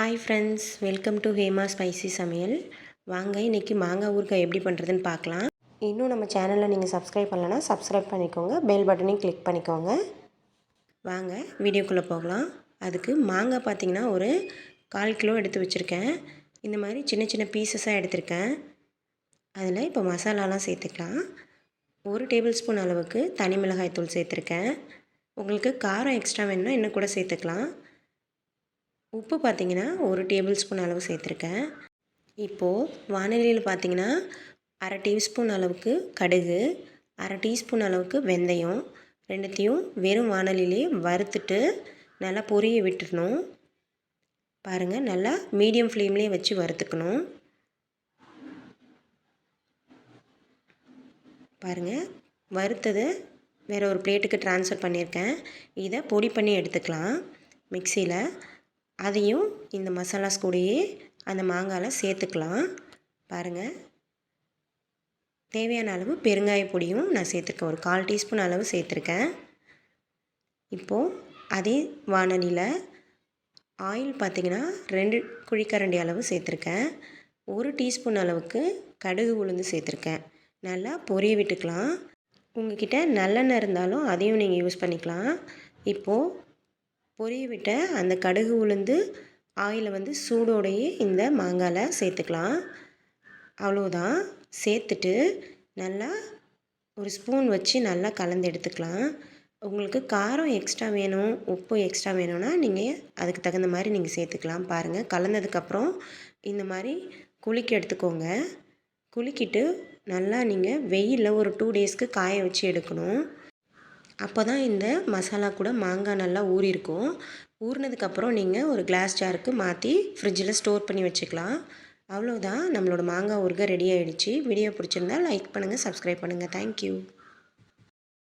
Hi friends welcome to Hema spicy சமையல் வாங்க இன்றைக்கி மாங்காய் ஊறுகாய் எப்படி பண்ணுறதுன்னு பார்க்கலாம். இன்னும் நம்ம சேனலில் நீங்கள் சப்ஸ்கிரைப் பண்ணலன்னா சப்ஸ்கிரைப் பண்ணிக்கோங்க. பெல் பட்டனையும் கிளிக் பண்ணிக்கோங்க. வாங்க வீடியோக்குள்ளே போகலாம். அதுக்கு மாங்காய் பார்த்திங்கன்னா ஒரு கால் கிலோ எடுத்து வச்சுருக்கேன். இந்த மாதிரி சின்ன சின்ன பீசஸாக எடுத்திருக்கேன். அதில் இப்போ மசாலாலாம் சேர்த்துக்கலாம். ஒரு டேபிள் ஸ்பூன் அளவுக்கு தனி மிளகாய் தூள் சேர்த்துருக்கேன். உங்களுக்கு காரம் எக்ஸ்ட்ரா வேணும்னா இன்னும் கூட சேர்த்துக்கலாம். உப்பு பார்த்திங்கன்னா ஒரு டேபிள் ஸ்பூன் அளவு சேர்த்துருக்கேன். இப்போது வானிலையில் பார்த்திங்கன்னா அரை டீஸ்பூன் அளவுக்கு கடுகு அரை டீஸ்பூன் அளவுக்கு வெந்தயம் ரெண்டுத்தையும் வெறும் வானலிலே வறுத்துட்டு நல்லா பொரிய விட்டுடணும் பாருங்கள் நல்லா மீடியம் ஃப்ளேம்லேயே வச்சு வறுத்துக்கணும். பாருங்கள் வறுத்ததை வேறு ஒரு பிளேட்டுக்கு ட்ரான்ஸ்ஃபர் பண்ணியிருக்கேன். இதை பொடி பண்ணி எடுத்துக்கலாம். மிக்சியில் அதையும் இந்த மசாலாஸ் கூடயே அந்த மாங்காயில் சேர்த்துக்கலாம். பாருங்கள் தேவையான அளவு பெருங்காய பொடியும் நான் சேர்த்துருக்கேன். ஒரு கால் டீஸ்பூன் அளவு சேர்த்துருக்கேன். இப்போது அதே வானலியில் ஆயில் பார்த்திங்கன்னா ரெண்டு குழிக்கரண்டி அளவு சேர்த்துருக்கேன். ஒரு டீஸ்பூன் அளவுக்கு கடுகு உளுந்து சேர்த்துருக்கேன். நல்லா பொரிய விட்டுக்கலாம். உங்ககிட்ட நல்லெண்ணெய் இருந்தாலும் அதையும் நீங்கள் யூஸ் பண்ணிக்கலாம். இப்போது பொரிய விட்ட அந்த கடுகு உளுந்து ஆயிலை வந்து சூடோடையே இந்த மாங்காயில் சேர்த்துக்கலாம். அவ்வளோதான் சேர்த்துட்டு நல்லா ஒரு ஸ்பூன் வச்சு நல்லா கலந்து எடுத்துக்கலாம். உங்களுக்கு காரம் எக்ஸ்ட்ரா வேணும் உப்பு எக்ஸ்ட்ரா வேணும்னா நீங்கள் அதுக்கு தகுந்த மாதிரி நீங்கள் சேர்த்துக்கலாம். பாருங்கள் கலந்ததுக்கப்புறம் இந்த மாதிரி குலுக்கி எடுத்துக்கோங்க. குலுக்கிட்டு நல்லா நீங்கள் வெயிலில் ஒரு டூ டேஸ்க்கு காய வச்சு எடுக்கணும். அப்போ தான் இந்த மசாலா கூட மாங்காய் நல்லா ஊறியிருக்கும். ஊறினதுக்கப்புறம் நீங்கள் ஒரு கிளாஸ் ஜாருக்கு மாற்றி ஃப்ரிட்ஜில் ஸ்டோர் பண்ணி வச்சுக்கலாம். அவ்வளோதான் நம்மளோட மாங்காய் ஊறுகாய் ரெடி ஆகிடுச்சு வீடியோ பிடிச்சிருந்தா லைக் பண்ணுங்கள் சப்ஸ்கிரைப் பண்ணுங்கள் தேங்க்யூ